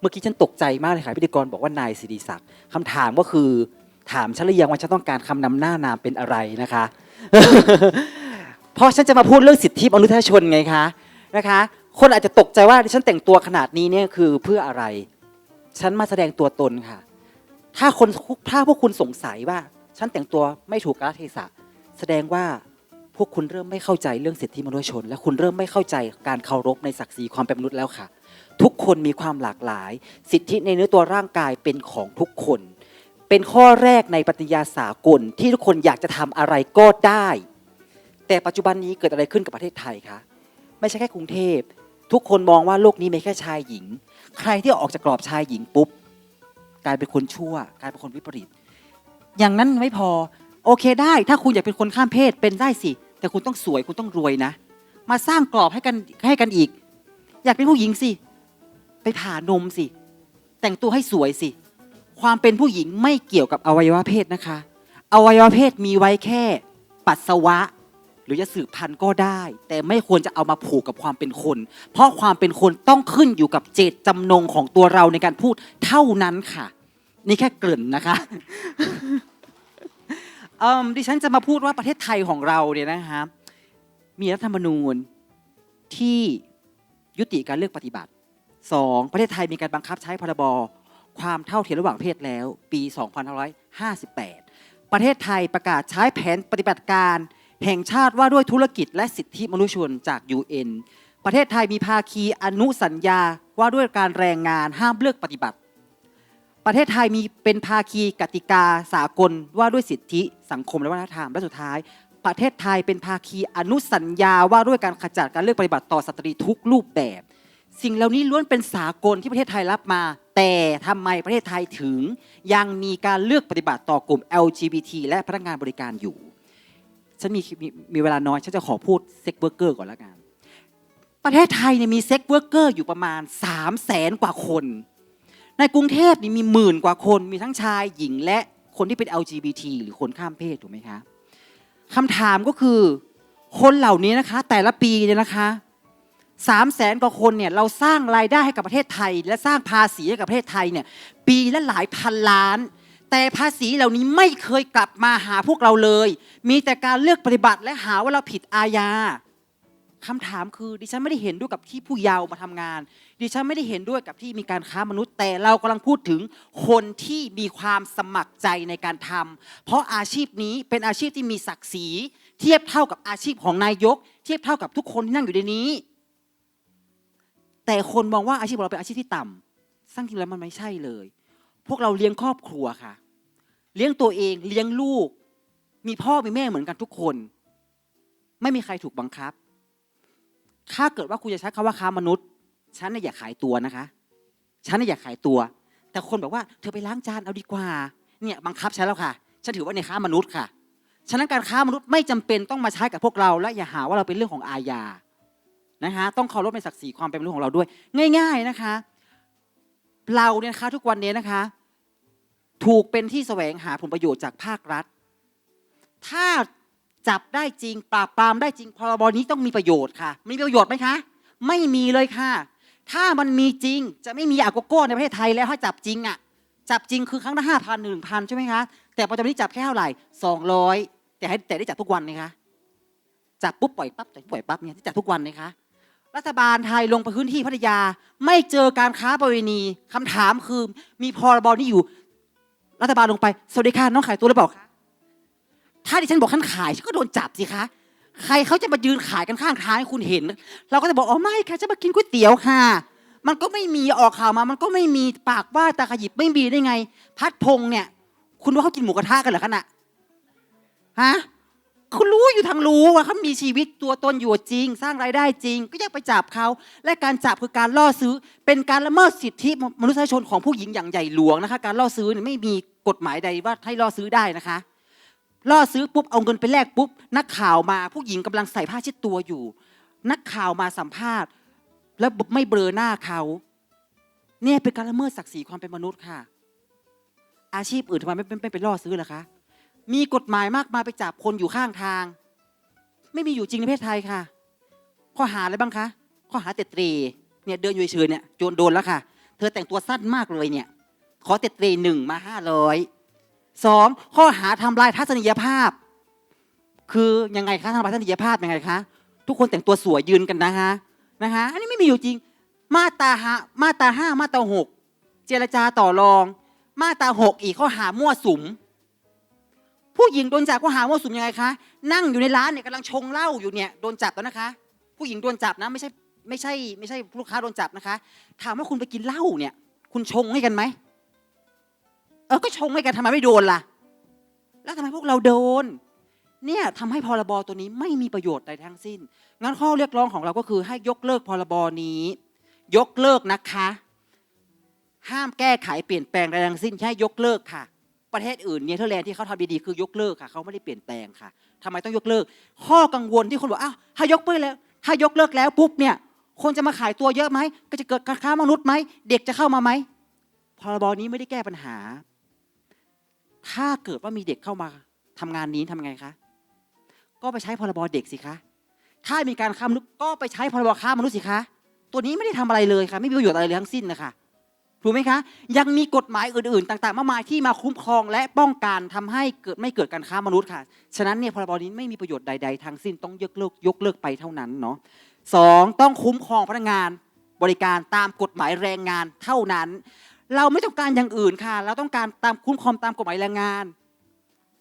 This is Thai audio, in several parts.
เมื่อกี้ฉันตกใจมากเลยค่ะพิธีกรบอกว่านายสิริศักดิ์คำถามก็คือ ถามฉันหรือยังว่าฉันต้องการคำนำหน้านามเป็นอะไรนะคะ เพราะฉันจะมาพูดเรื่องสิทธิมนุษยชนไงคะนะคะ คนอาจจะตกใจว่าที่ฉันแต่งตัวขนาดนี้เนี่ยคือเพื่ออะไร ฉันมาแสดงตัวตนค่ะ ถ้าคนถ้าพวกคุณสงสัยว่า ฉันแต่งตัวไม่ถูกกาลเทศะ แสดงว่าพวกคุณเริ่มไม่เข้าใจเรื่องสิทธิมนุษยชน และคุณเริ่มไม่เข้าใจการเคารพในศักดิ์ศรีความเป็นมนุษย์แล้วค่ะ ทุกคนมีความหลากหลาย สิทธิในเนื้อตัวร่างกายเป็นของทุกคน เป็นข้อแรกในปฏิญญาสากลที่ทุกคนอยากจะทำอะไรก็ได้ แต่ปัจจุบันนี้เกิดอะไรขึ้นกับประเทศไทยคะไม่ใช่แค่กรุงเทพ ทุกคนมองว่าโลกนี้มีแค่ชายหญิง ใครที่ออกจากกรอบชายหญิงปุ๊บกลายเป็นคนชั่ว กลายเป็นคนวิปริต อย่างนั้นไม่พอ โอเคได้ ถ้าคุณอยากเป็นคนข้ามเพศเป็นได้สิ แต่คุณต้องสวยคุณต้องรวยนะ มาสร้างกรอบให้กันให้กันอีก อยากเป็นผู้หญิงสิ ไปผ่านมสิ แต่งตัวให้สวยสิ ความเป็นผู้หญิงไม่เกี่ยวกับอวัยวะเพศนะคะ อวัยวะเพศมีไว้แค่ ปัสสาวะ หรือจะสืบพันธุ์ก็ได้ แต่ไม่ควรจะเอามาผูกกับความเป็นคน เพราะความเป็นคนต้องขึ้นอยู่กับเจตจำนงของตัวเราในการพูดเท่านั้นค่ะ นี่แค่เกริ่นนะคะอืมดิฉันจะมาพูดว่าประเทศไทยของเราเนี่ยนะคะมีรัฐธรรมนูญที่ยุติการเลือกปฏิบัติ 2. ประเทศไทยมีการบังคับใช้พรบความเท่าเทียมระหว่างเพศแล้ว ปี 2558 ประเทศไทยประกาศใช้แผนปฏิบัติการ แห่งชาติว่าด้วยธุรกิจและสิทธิมนุษยชนจาก UN ประเทศไทยมีภาคีอนุสัญญาว่าด้วยการแรงงานห้ามเลือกปฏิบัติ ประเทศไทยมีเป็นภาคีกติกาสากลว่าด้วยสิทธิสังคมและวัฒนธรรมและสุดท้าย ประเทศไทยเป็นภาคีอนุสัญญาว่าด้วยการขจัดการเลือกปฏิบัติต่อสตรีทุกรูปแบบ สิ่งเหล่านี้ล้วนเป็นสากลที่ประเทศไทยรับมา แต่ทำไมประเทศไทยถึง ยังมีการเลือกปฏิบัติต่อกลุ่ม LGBT และพนักงานบริการอยู่ ฉันมีมีมีเวลาน้อย ฉันจะขอพูดเซ็กเวอร์เกอร์ก่อนล้วกัน ประเทศไทยเนี่ยมีเซ็กเวอร์เกอร์อยู่ประมาณ 3 0 0แสนกว่าคน ในกรุงเทพนี่มีหมื่นกว่าคน มีทั้งชายหญิงและคนที่เป็น LGBT หรือคนข้ามเพศถูกไหมคะคำถามก็คือคนเหล่านี้นะคะ แต่ละปีเนี่ยนะคะ สามแสนกว่าคนเนี่ยเราสร้างรายได้ให้กับประเทศไทย และสร้างภาษีให้กับประเทศไทยเนี่ยปีละหลายพันล้าน แต่ภาษีเหล่านี้ไม่เคยกลับมาหาพวกเราเลย มีแต่การเลือกปฏิบัติและหาว่าเราผิดอาญาคำถามคือดิฉันไม่ได้เห็นด้วยกับที่ผู้เยาว์มาทำงาน ดิฉันไม่ได้เห็นด้วยกับที่มีการค้ามนุษย์ แต่เรากำลังพูดถึงคนที่มีความสมัครใจในการทำเพราะอาชีพนี้เป็นอาชีพที่มีศักดิ์ศรี เทียบเท่ากับอาชีพของนายก เทียบเท่ากับทุกคนที่นั่งอยู่ในนี้ แต่คนมองว่าอาชีพของเราเป็นอาชีพที่ต่ำซึ่งจริงแล้วมันไม่ใช่เลย พวกเราเลี้ยงครอบครัวค่ะ เลี้ยงตัวเองเลี้ยงลูก มีพ่อมีแม่เหมือนกันทุกคน ไม่มีใครถูกบังคับ ถ้าเกิดว่าคุณจะใช้คำว่าค้ามนุษย์ ฉันน่ะอยากขายตัวนะคะ ฉันน่ะอยากขายตัว แต่คนบอกว่าเธอไปล้างจานเอาดีกว่า เนี่ยบังคับฉันแล้วค่ะ ฉันถือว่าในค้ามนุษย์ค่ะ ฉะนั้นการค้ามนุษย์ไม่จำเป็นต้องมาใช้กับพวกเรา และอย่าหาว่าเราเป็นเรื่องของอาญา นะคะต้องเคารพในศักดิ์ศรีความเป็นมนุษย์ของเราด้วย ง่าย ๆนะคะ เราเนี่ยนะคะทุกวันนี้นะคะ ถูกเป็นที่แสวงหาผลประโยชน์จากภาครัฐ ถ้าจับได้จริง ปราบปรามได้จริงพรบนี้ต้องมีประโยชน์ค่ะมีประโยชน์ไหมคะ ไม่มีเลยค่ะ ถ้ามันมีจริงจะไม่มีอากโก้ในประเทศไทยแล้วถ้าจับจริงอะจับจริงคือครั้งละห้าพันหนึ่งพันใช่ไหมคะแต่ปัจจุบันนี้จับแค่เท่าไหร่สองร้อยแต่ให้แต่ได้จับทุกวันนะคะจับปุ๊บปล่อยปั๊บจับปล่อยปั๊บเนี่ยที่จับทุกวันนะคะ รัฐบาลไทยลงไปพื้นที่พัทยา ไม่เจอการค้าประเวณีคำถามคือมีพรบนี้อยู่ รัฐบาลลงไปสวัสดีค่ะน้องขายตัวหรือเปล่าคะถ้าดิฉันบอกท่านขายฉันก็โดนจับสิคะใครเขาจะมายืนขายกันข้างทางให้คุณเห็น เราก็จะบอกอ๋อไม่ค่ะจะมากินก๋วยเตี๋ยวค่ะ มันก็ไม่มีออกข่าวมา มันก็ไม่มีปากว่าตาขยิบไม่มีได้ไง พัดพงเนี่ย คุณว่าเขากินหมูกระทะกันเหรอคะน่ะฮะ คุณรู้อยู่ทางรู้ว่าเขามีชีวิตตัวตนอยู่จริง สร้างรายได้จริง ก็ยังไปจับเขา และการจับคือการล่อซื้อ เป็นการละเมิดสิทธิมนุษยชนของผู้หญิงอย่างใหญ่หลวงนะคะ การล่อซื้อไม่มีกฎหมายใดว่าให้ล่อซื้อได้นะคะ ล่อซื้อปุ๊บเอาเงินไปแลกปุ๊บ นักข่าวมาผู้หญิงกำลังใส่ผ้าเช็ดตัวอยู่ นักข่าวมาสัมภาษณ์ แล้วไม่เบลอหน้าเขา เนี่ยเป็นการละเมิดศักดิ์ศรีความเป็นมนุษย์ค่ะ อาชีพอื่นทำไมไม่ไม่ไปล่อซื้อล่ะคะ มีกฎหมายมากมายไปจับคนอยู่ข้างทาง ไม่มีอยู่จริงในประเทศไทยค่ะ ข้อหาอะไรบ้างคะ ข้อหาเตะตรีเนี่ยเดินอยู่เฉยเนี่ยโจนโดนแล้วค่ะ เธอแต่งตัวสั้นมากเลยเนี่ย ขอเต็ดเตรีหนึ่งมาห้าร้อยสองข้อหาทำลายทัศนียภาพ คือยังไงคะทำลายทัศนียภาพยังไงคะ ทุกคนแต่งตัวสวยยืนกันนะคะนะคะอันนี้ไม่มีอยู่จริง มาตาห้ามาตาห้ามาตาหกเจรจาต่อรอง มาตาหกอีกข้อหามั่วสุม ผู้หญิงโดนจับข้อหามั่วสุมยังไงคะ นั่งอยู่ในร้านเนี่ยกำลังชงเหล้าอยู่เนี่ยโดนจับแล้วนะคะ ผู้หญิงโดนจับนะไม่ใช่ไม่ใช่ไม่ใช่ลูกค้าโดนจับนะคะ ถามว่าคุณไปกินเหล้าเนี่ย คุณชงให้กันไหมเออก็ชงให้กันทำไมไม่โดนล่ะ แล้วทำไมพวกเราโดน เนี่ยทำให้พรบตัวนี้ไม่มีประโยชน์ใดทั้งสิ้น งั้นข้อเรียกร้องของเราก็คือให้ยกเลิกพรบนี้ ยกเลิกนะคะ ห้ามแก้ไขเปลี่ยนแปลงใดทั้งสิ้นแค่ยกเลิกค่ะ ประเทศอื่นเนเธอร์แลนด์ที่เขาทำดีๆคือยกเลิกค่ะเขาไม่ได้เปลี่ยนแปลงค่ะทำไมต้องยกเลิก ข้อกังวลที่คนบอกอ้าวถ้ายกเลิกแล้ว ถ้ายกเลิกแล้วปุ๊บเนี่ยคนจะมาขายตัวเยอะไหมก็จะเกิดการค้ามนุษย์ไหมเด็กจะเข้ามาไหมพรบนี้ไม่ได้แก้ปัญหา ถ้าเกิดว่ามีเด็กเข้ามาทำงานนี้ทำไงคะก็ไปใช้พรบเด็กสิคะถ้ามีการค้ามนุษย์ก็ไปใช้พรบค้ามนุษย์สิคะตัวนี้ไม่ได้ทำอะไรเลยค่ะ ไม่มีประโยชน์อะไรเลยทั้งสิ้นนะคะ ถูกไหมคะ ยังมีกฎหมายอื่นๆ ต่างๆ มากมายที่มาคุ้มครองและป้องกันทำให้เกิดไม่เกิดการค้ามนุษย์ค่ะ ฉะนั้นเนี่ยพรบนี้ไม่มีประโยชน์ใด ๆ ทั้งสิ้นต้องยกเลิกยกเลิกไปเท่านั้นเนาะสองต้องคุ้มครองพนักงานบริการตามกฎหมายแรงงานเท่านั้น เราไม่ต้องการอย่างอื่นค่ะ เราต้องการตามคุ้มครองตามกฎหมายแรงงาน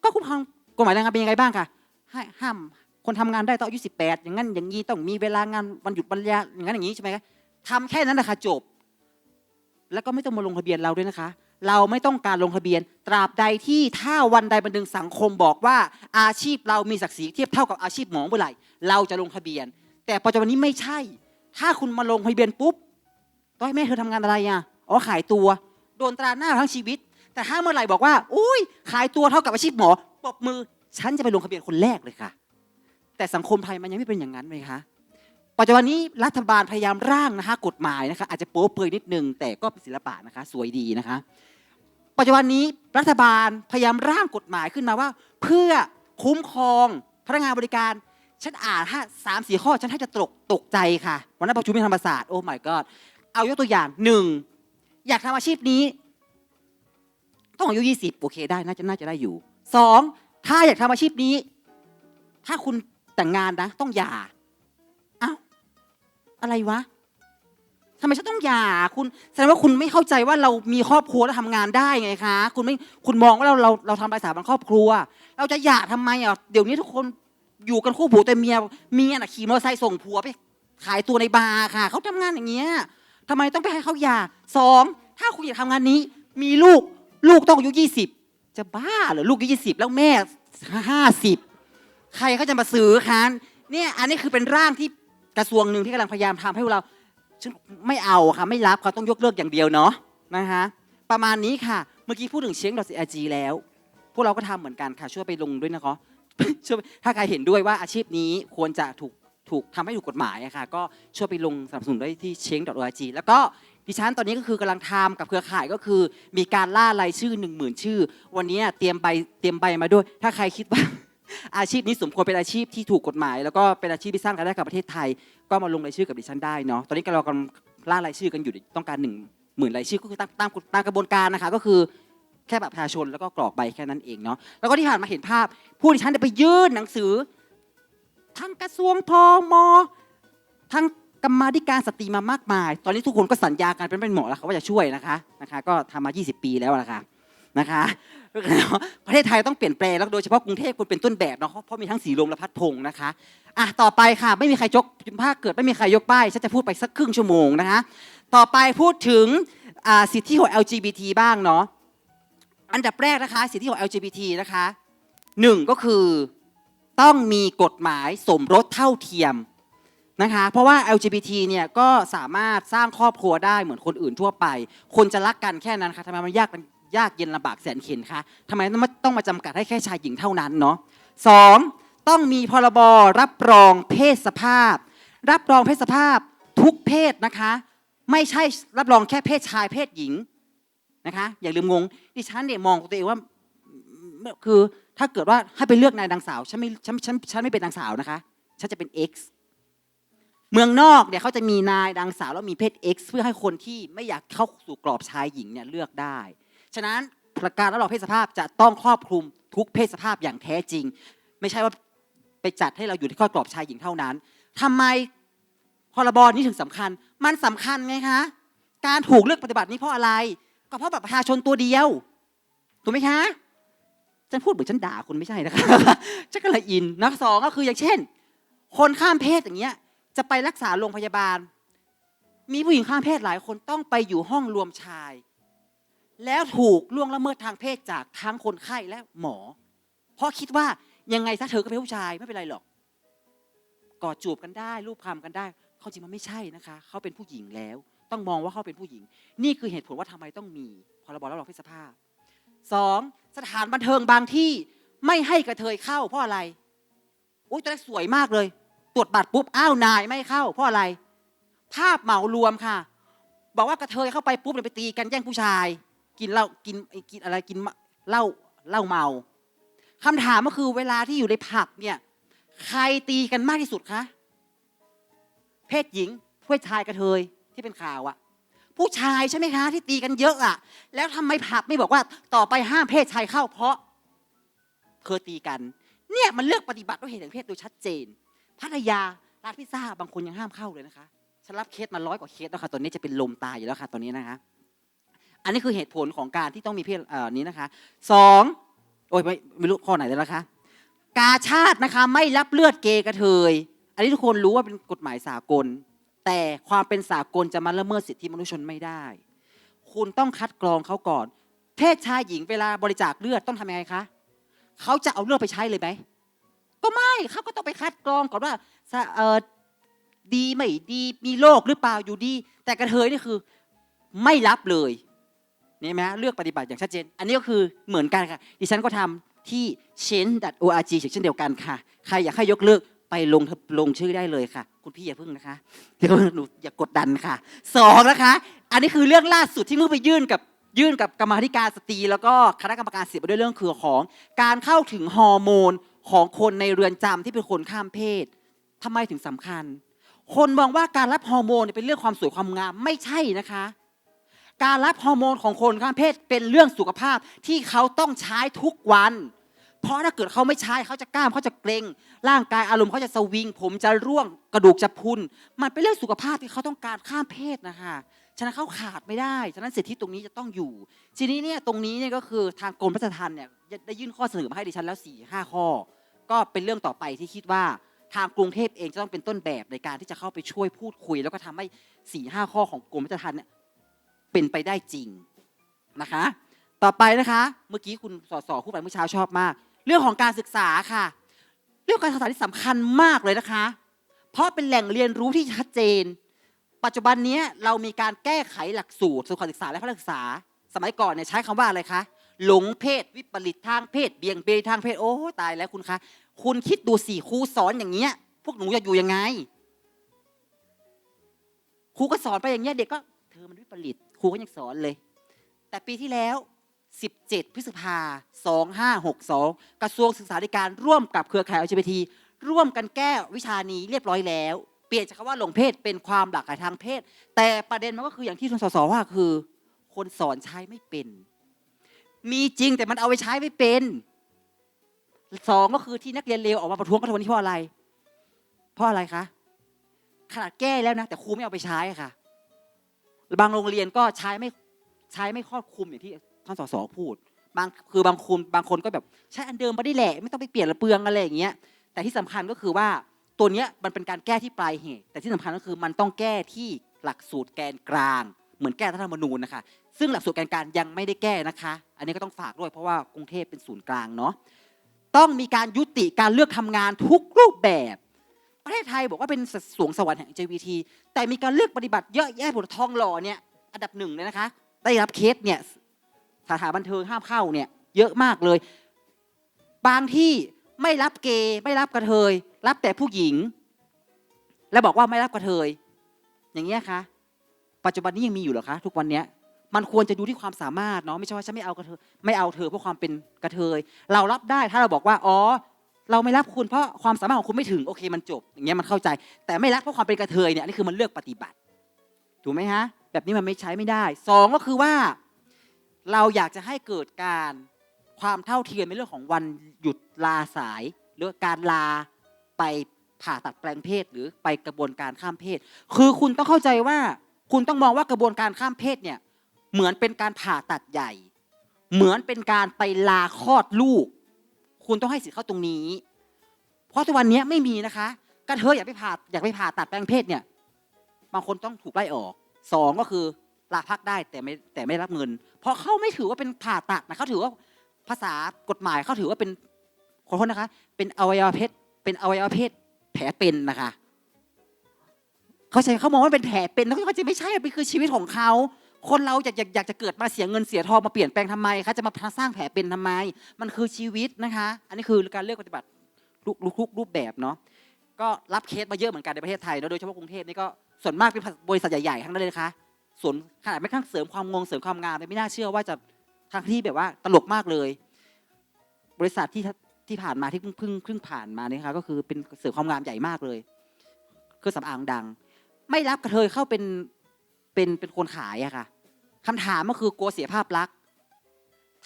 ก็คุ้มครองกฎหมายแรงงานเป็นยังไงบ้างค่ะให้ห้ามคนทำงานได้ต้องอายุ18อย่างนั้นอย่างนี้ต้องมีเวลางานวันหยุดวันยาอย่างนั้นอย่างนี้ใช่ไหมคะทำแค่นั้นนะคะจบ แล้วก็ไม่ต้องมาลงทะเบียนเราด้วยนะคะ เราไม่ต้องการลงทะเบียน ตราบใดที่ถ้าวันใดบันหนึ่งสังคมบอกว่าอาชีพเรามีศักดิ์ศรีเทียบเท่ากับอาชีพหมอเมื่อไหร่เราจะลงทะเบียน แต่ปัจจุบันนี้ไม่ใช่ ถ้าคุณมาลงทะเบียนปุ๊บต้องให้แม่เธอทำงานอะไรอะอ๋อขายตัว โดนตราหน้าทั้งชีวิต แต่ถ้าเมื่อไหร่บอกว่า อุ้ยขายตัวเท่ากับอาชีพหมอปรบมือ ฉันจะไปลงทะเบียนคนแรกเลยค่ะ แต่สังคมไทยมันยังไม่เป็นอย่างนั้นเลยคะ ปัจจุบันนี้รัฐบาลพยายามร่างนะคะกฎหมายนะคะอาจจะโป๊เปลือยนิดนึง แต่ก็เป็นศิลปะนะคะสวยดีนะคะ ปัจจุบันนี้รัฐบาลพยายามร่างกฎหมายขึ้นมาว่า เพื่อคุ้มครองพนักงานบริการฉันอ่านห้าสามสี่ข้อฉันให้จะตกตกใจค่ะวันนั้นประชุมที่ธรรมศาสตร์โอ้ my god เอายกตัวอย่างหนึ่งอยากทำอาชีพนี้ ต้องอายุยี่สิบโอเคได้น่าจะน่าจะได้อยู่สองถ้าอยากทำอาชีพนี้ ถ้าคุณแต่งงานนะ ต้องหย่า อะไรวะทำไมฉันต้องหย่าคุณแสดงว่าคุณไม่เข้าใจว่าเรามีครอบครัวแล้วทำงานได้ไงคะ คุณไม่คุณมองว่าเราเราเราทำรายสาบันครอบครัว เราจะหย่าทำไมอะเดี๋ยวนี้ทุกคนอยู่กันคู่ผัวแต่เมียเมียน่ะขี่มอเตอร์ไซค์ส่งผัวไปขายตัวในบาร์ค่ะเขาทำงานอย่างเงี้ยทำไมต้องไปให้เขาหย่าสองถ้าคุณอยากทำงานนี้ มีลูกลูกต้องอายุยี่สิบจะบ้าเหรอลูกอายุยี่สิบแล้วแม่ห้าสิบใครเขาจะมาซื้อคะเนี่ยอันนี้คือเป็นร่างที่ กระทรวงหนึ่งที่กำลังพยายามทำให้พวกเราฉันไม่เอาค่ะไม่รับเขาต้องยกเลิกอย่างเดียวเนาะนะคะประมาณนี้ค่ะ เมื่อกี้พูดถึงเช้งดอทซีจีแล้ว พวกเราก็ทำเหมือนกันค่ะ ช่วยไปลงด้วยนะคะช่วยถ้าใครเห็นด้วยว่าอาชีพนี้ควรจะถูกถูกทำให้ถูกกฎหมายค่ะ ก็ช่วยไปลงสนับสนุนได้ที่เช้งดอทซีแล้วก็ดิฉันตอนนี้ก็คือกำลังทำกับเครือข่ายก็คือ มีการล่ารายชื่อ 1 0,000 ชื่อ วันนี้เตรียมใบเตรียมใบมาด้วย ถ้าใครคิดว่า อาชีพนี้สมควรเป็นอาชีพที่ถูกกฎหมาย แล้วก็เป็นอาชีพที่สร้างรายได้กับประเทศไทย ก็มาลงรายชื่อกับดิฉันได้เนาะตอนนี้เรากำลังล่ารายชื่อกันอยู่ต้องการหนึ่งหมื่นรายชื่อก็คือตามตามตามกระบวนการนะคะ ก็คือแค่แบบประชาชนแล้วก็กรอกใบแค่นั้นเองเนาะแล้วก็ที่ผ่านมาเห็นภาพ ผู้ดิฉันได้ไปยื่นหนังสือทั้งกระทรวงพมทั้งกรรมาธิการสตรีมามากมาย ตอนนี้ทุกคนก็สัญญากันเป็นเป็นหมอแล้วเขาว่าจะช่วยนะคะนะคะ ก็ทำมา 20 ปีแล้วนะคะ นะคะประเทศไทยต้องเปลี่ยนแปลงแล้วโดยเฉพาะกรุงเทพควรเป็นต้นแบบเนาะเพราะมีทั้งสีลมและพัดพงนะคะอะต่อไปค่ะไม่มีใครยกถ้าเกิดไม่มีใครยกป้ายฉันจะพูดไปสักครึ่งชั่วโมงนะคะต่อไปพูดถึงสิทธิของ LGBT บ้างเนาะอันดับแรกนะคะ สิทธิของ LGBT นะคะหนึ่งก็คือต้องมีกฎหมายสมรสเท่าเทียมนะคะเพราะว่า LGBT เนี่ยก็สามารถสร้างครอบครัวได้เหมือนคนอื่นทั่วไป คนจะรักกันแค่นั้นค่ะทำไมมันยากกัน ยากเย็นลำบากแสนเข็ญคะทำไมต้องมาต้องมาจำกัดให้แค่ชายหญิงเท่านั้นเนาะสองต้องมีพรบรับรองเพศสภาพ รับรองเพศสภาพทุกเพศนะคะ ไม่ใช่รับรองแค่เพศชายเพศหญิงนะคะ อย่าลืมงงดิฉันเนี่ยมองตัวเองว่าคือถ้าเกิดว่าให้ไปเลือกนายนางสาวฉันไม่ฉันฉันฉันไม่เป็นนางสาวนะคะฉันจะเป็น X เมืองนอกเนี่ยเขาจะมีนายดังสาวแล้วมีเพศ X เพื่อให้คนที่ไม่อยากเข้าสู่กรอบชายหญิงเนี่ยเลือกได้ ฉะนั้นประกาศรับรองเพศสภาพจะต้องครอบคลุมทุกเพศสภาพอย่างแท้จริง ไม่ใช่ว่าไปจัดให้เราอยู่ที่ข้อกรอบชายหญิงเท่านั้นทำไมพรบนี้ถึงสำคัญ มันสำคัญไงคะการถูกเลือกปฏิบัตินี้เพราะอะไร ก็เพราะแบัตรประชาชนตัวเดียวถูกไหมคะฉันพูดเหมือนฉันด่าคุณไม่ใช่นะคะฉันก็เลยอินนักสองก็คืออย่างเช่น คนข้ามเพศอย่างเงี้ย จะไปรักษาโรงพยาบาล มีผู้หญิงข้ามเพศหลายคนต้องไปอยู่ห้องรวมชาย แล้วถูกล่วงละเมิดทางเพศจากทั้งคนไข้และหมอ เพราะคิดว่ายังไงซะเธอก็เป็นผู้ชายไม่เป็นไรหรอกกอดจูบกันได้รูปคำกันได้เขาจริงมันไม่ใช่นะคะเขาเป็นผู้หญิงแล้ว ต้องมองว่าเขาเป็นผู้หญิง นี่คือเหตุผลว่าทำไมต้องมีพรบรับรองเพศสภาพสองสถานบันเทิงบางที่ไม่ให้กระเทยเข้าเพราะอะไรอุ้ยตอนแรกสวยมากเลย ตรวจบัตรปุ๊บอ้าวนายไม่เข้า เพราะอะไร ภาพเหมารวมค่ะ บอกว่ากระเทยเข้าไปปุ๊บเนี่ยไปตีกันแย่งผู้ชาย กินเหล้ากินกินอะไรกินเหล้าเหล้าเมาคำถามก็คือเวลาที่อยู่ในผับเนี่ยใครตีกันมากที่สุดคะเพศหญิงเพศชายกระเทยที่เป็นข่าวอะผู้ชายใช่ไหมคะ ที่ตีกันเยอะอะแล้วทำไมผับไม่บอกว่าต่อไปห้ามเพศชายเข้าเพราะเคยตีกัน เนี่ยมันเลือกปฏิบัติด้วยเหตุแห่งเพศโดยชัดเจนพัทยาร้านพิซซ่าบางคนยังห้ามเข้าเลยนะคะฉันรับเคสมาร้อยกว่าเคสแล้วค่ะตอนนี้จะเป็นลมตายอยู่แล้วค่ะตอนนี้นะคะ อันนี้คือเหตุผลของการที่ต้องมีเพศเอ่อนี้นะคะสองโอ้ยไม่ไม่รู้ข้อไหนแล้วนะคะกาชาตินะคะไม่รับเลือดเกย์กระเทย อันนี้ทุกคนรู้ว่าเป็นกฎหมายสากล แต่ความเป็นสากลจะมาละเมิดสิทธิมนุษยชนไม่ได้ คุณต้องคัดกรองเขาก่อน เพศชายหญิงเวลาบริจาคเลือดต้องทำยังไงคะเขาจะเอาเลือดไปใช้เลยไหมก็ไม่เขาก็ต้องไปคัดกรองก่อนว่าเออดีไม่ดีมีโรคหรือเปล่าอยู่ดี แต่กระเทยนี่คือ ไม่รับเลย นี่ไหมเลือกปฏิบัติอย่างชัดเจน อันนี้ก็คือเหมือนกันค่ะดิฉันก็ทำที่ change.org เช่นเดียวกันค่ะ ใครอยากให้ยกเลิกไปลงลงชื่อได้เลยค่ะ คุณพี่อย่าพึ่งนะคะเดี๋ยวหนูอย่ากดดันค่ะสองนะคะ อันนี้คือเรื่องล่าสุดที่เมื่อไปยื่นกับยื่นกับกรรมาธิการสตรีแล้วก็คณะกรรมการสิทธิ์ไปด้วยเรื่องคือของ การเข้าถึงฮอร์โมนของคนในเรือนจำที่เป็นคนข้ามเพศทำไมถึงสำคัญ คนมองว่าการรับฮอร์โมนเป็นเรื่องความสวยความงามไม่ใช่นะคะ การรับฮอร์โมนของคนข้ามเพศเป็นเรื่องสุขภาพที่เขาต้องใช้ทุกวัน เพราะถ้าเกิดเขาไม่ใช้เขาจะกล้ามเขาจะเกรงร่างกายอารมณ์เขาจะสวิง ผมจะร่วงกระดูกจะพุน มันเป็นเรื่องสุขภาพที่เขาต้องการข้ามเพศนะคะฉะนั้นเขาขาดไม่ได้ ฉะนั้นสิทธิตรงนี้จะต้องอยู่ ทีนี้เนี่ยตรงนี้เนี่ยก็คือทางกรมราชทัณฑ์เนี่ยได้ยื่นข้อเสนอมาให้ดิฉันแล้ว4ี่ห้าข้อ ก็เป็นเรื่องต่อไปที่คิดว่าทางกรุงเทพเองจะต้องเป็นต้นแบบในการที่จะเข้าไปช่วยพูดคุย แล้วก็ทำให้4ี่ห้าข้อของกรมราชทัณฑ์เนี่ย เป็นไปได้จริงนะคะ ต่อไปนะคะ เมื่อกี้คุณสสพูดไปเมื่อเช้าชอบมาก เรื่องของการศึกษาค่ะ เรื่องการศึกษาที่สำคัญมากเลยนะคะ เพราะเป็นแหล่งเรียนรู้ที่ชัดเจน ปัจจุบันนี้เรามีการแก้ไขหลักสูตรสุขศึกษาและพระศึกษา สมัยก่อนเนี่ยใช้คำว่าอะไรคะหลงเพศวิปริตทางเพศ เบี่ยงเบนทางเพศโอ้ตายแล้วคุณคะคุณคิดดูสิครูสอนอย่างเงี้ย พวกหนูจะอยู่ยังไงครูก็สอนไปอย่างเงี้ยเด็กก็ เธอมันวิปริต ครูก็ยังสอนเลย แต่ปีที่แล้ว 17 พฤษภา 2562 กระทรวงศึกษาธิการร่วมกับเครือข่าย LGBT ร่วมกันแก้วิชานี้เรียบร้อยแล้ว เปลี่ยนจากคำว่าหลงเพศเป็นความหลากหลายทางเพศ แต่ประเด็นมันก็คืออย่างที่คุณสสว่าคือ คนสอนใช้ไม่เป็น มีจริงแต่มันเอาไปใช้ไม่เป็นสองก็คือที่นักเรียนเลวออกมาประท้วงกันวันนี้เพราะอะไร เพราะอะไรคะขนาดแก้แล้วนะ แต่ครูไม่เอาไปใช้ค่ะ บางโรงเรียนก็ใช้ไม่ใช้ไม่ครอบคลุมอย่างที่ท่านสสพูด บางคือบางคนบางคนก็แบบใช้อันเดิมมาได้แหละ ไม่ต้องไปเปลี่ยนระเปลืองอะไรอย่างเงี้ย แต่ที่สำคัญก็คือว่าตัวเนี้ยมันเป็นการแก้ที่ปลายเหตุ แต่ที่สำคัญก็คือมันต้องแก้ที่หลักสูตรแกนกลาง เหมือนแก้รัฐธรรมนูญนะคะ ซึ่งหลักสูตรแกนกลางยังไม่ได้แก้นะคะ อันนี้ก็ต้องฝากด้วยเพราะว่ากรุงเทพเป็นศูนย์กลางเนาะต้องมีการยุติการเลือกทำงานทุกรูปแบบ ประเทศไทยบอกว่าเป็นสวงสวรรค์แห่ง LGBT แต่มีการเลือกปฏิบัติเยอะแยะบนทองหล่อเนี่ยอันดับหนึ่งเลยนะคะ ได้รับเคสเนี่ยสถานบันเทิงห้ามเข้าเนี่ยเยอะมากเลย บางที่ไม่รับเกย์ไม่รับกระเทย รับแต่ผู้หญิง แล้วบอกว่าไม่รับกระเทย อย่างเงี้ยคะปัจจุบันนี้ยังมีอยู่หรอคะ ทุกวันเนี้ยมันควรจะดูที่ความสามารถเนาะไม่ใช่ว่าฉันไม่เอากระเทยไม่เอาเธอเพราะความเป็นกระเทย เรารับได้ถ้าเราบอกว่าอ๋อ เราไม่รับคุณเพราะความสามารถของคุณไม่ถึงโอเคมันจบอย่างเงี้ยมันเข้าใจ แต่ไม่รักเพราะความเป็นกระเทยเนี่ยนนี่คือมันเลือกปฏิบัติ ถูกไหมฮะแบบนี้มันไม่ใช้ไม่ได้สองก็คือว่า เราอยากจะให้เกิดการความเท่าเทียมในเรื่องของวันหยุดลาสาย หรือการลาไปผ่าตัดแปลงเพศหรือไปกระบวนการข้ามเพศ คือคุณต้องเข้าใจว่าคุณต้องมองว่ากระบวนการข้ามเพศเนี่ยเหมือนเป็นการผ่าตัดใหญ่ เหมือนเป็นการไปลาคลอดลูก คุณต้องให้สิทธิ์เขาตรงนี้ เพราะทุกวันนี้ไม่มีนะคะกระเทยอยากไปผ่าอยากไปผ่าตัดแปลงเพศเนี่ย บางคนต้องถูกไล่ออกสองก็คือลาพักได้แต่ไม่แต่ไม่รับเงิน เพราะเขาไม่ถือว่าเป็นผ่าตัดนะเขาถือว่าภาษากฎหมายเขาถือว่าเป็นขอโทษนะคะ เป็นอวัยวะเพศเป็นอวัยวะเพศแผลเป็นนะคะเขาใช้เขามองว่าเป็นแผลเป็นแล้วเขาจะไม่ใช่มันคือชีวิตของเขา คนเราอยากอยากอยากจะเกิดมาเสียเงินเสียทองมาเปลี่ยนแปลงทำไมคะจะมาสร้างแผลเป็นทำไม มันคือชีวิตนะคะ อันนี้คือการเลือกปฏิบัติทุกทุกรูปแบบเนาะก็รับเคสมาเยอะเหมือนกันในประเทศไทยแล้วโดยเฉพาะกรุงเทพนี่ก็ส่วนมากเป็นบริษัทใหญ่ๆทั้งนั้นเลยนะคะส่วนขนาดไม่ข้างเสริมความงงเสริมความงามเนี่ยไม่น่าเชื่อว่าจะทางที่แบบว่าตลกมากเลย บริษัทที่ที่ผ่านมาที่เพิ่งเพิ่งเพิ่งผ่านมาเนี่ยคะก็คือเป็นเสริมความงามใหญ่มากเลยเครื่องสำอางดัง ไม่รับกระเทยเข้าเป็น เป็นเป็นคนขายอะค่ะคำถามก็คือกลัวเสียภาพลักษณ์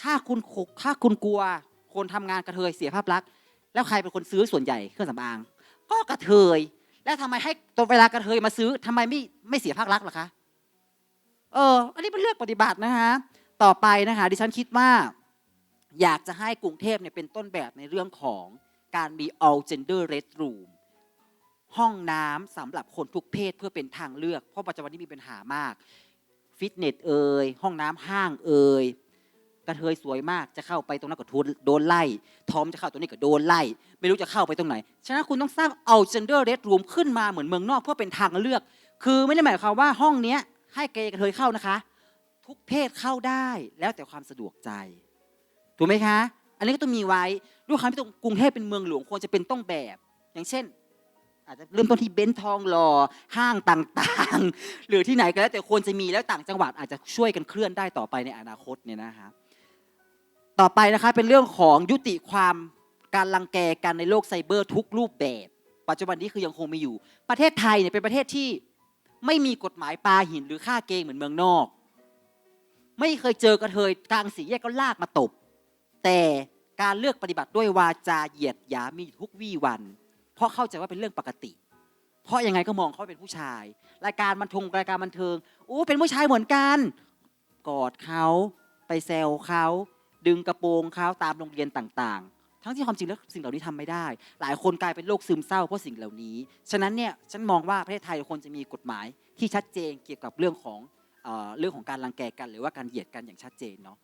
ถ้าคุณถ้าคุณกลัวคนทำงานกระเทยเสียภาพลักษณ์แล้วใครเป็นคนซื้อส่วนใหญ่เครื่องสำอาง ก็กระเทย แล้วทำไมให้ตอนเวลากระเทยมาซื้อทำไมไม่ไม่เสียภาคลักษณ์ล่ะคะเออ อันนี้เป็นเรื่องปฏิบัตินะคะต่อไปนะคะดิฉันคิดว่า อยากจะให้กรุงเทพเนี่ยเป็นต้นแบบในเรื่องของการมี all gender red room ห้องน้ำสำหรับคนทุกเพศเพื่อเป็นทางเลือก เพราะปัจจุบันนี้มีปัญหามาก ฟิตเนสเอ่ยห้องน้ำห้างเอ่ยกระเทยสวยมากจะเข้าไปตรงนั้นก็ทุนโดนไล่ ทอมจะเข้าตรงนี้ก็โดนไล่ ไม่รู้จะเข้าไปตรงไหน ฉะนั้นคุณต้องสร้างเอา gender red room ขึ้นมาเหมือนเมืองนอกเพื่อเป็นทางเลือก คือไม่ได้หมายความว่าห้องเนี้ยให้เกย์กระเทยเข้านะคะ ทุกเพศเข้าได้แล้วแต่ความสะดวกใจ ถูกไหมคะ อันนี้ก็ต้องมีไว้ด้วยความที่ตรงกรุงเทพเป็นเมืองหลวงควรจะเป็นต้องแบบ อย่างเช่น อาจจะเริ่มต้นที่เบนทองหล่อห้างต่างๆ หรือที่ไหนก็แล้วแต่ควรจะมีแล้วต่างจังหวัดอาจจะช่วยกันเคลื่อนได้ต่อไปในอนาคตเนี่ยนะคะต่อไปนะคะเป็นเรื่องของยุติความการรังแกกันในโลกไซเบอร์ทุกรูปแบบ ปัจจุบันนี้คือยังคงมีอยู่ ประเทศไทยเนี่ยเป็นประเทศที่ไม่มีกฎหมายปาหินหรือฆ่าเกย์เหมือนเมืองนอก ไม่เคยเจอกระเทยกลางสี่แยกก็ลากมาตบ แต่การเลือกปฏิบัติด้วยวาจาเหยียดหยามมีทุกวี่วัน เพราะเข้าใจว่าเป็นเรื่องปกติ เพราะยังไงก็มองเขาเป็นผู้ชาย รายการบันทงรายการบันเทิงอู้เป็นผู้ชายเหมือนกัน กอดเขาไปแซวเขาดึงกระโปรงเขาตามโรงเรียนต่างๆ ทั้งที่ความจริงแล้วสิ่งเหล่านี้ทำไม่ได้ หลายคนกลายเป็นโรคซึมเศร้าเพราะสิ่งเหล่านี้ ฉะนั้นเนี่ยฉันมองว่าประเทศไทยควรจะมีกฎหมายที่ชัดเจนเกี่ยวกับเรื่องของเออเรื่องของการรังแกกัน หรือว่าการเหยียดกันอย่างชัดเจนเนาะ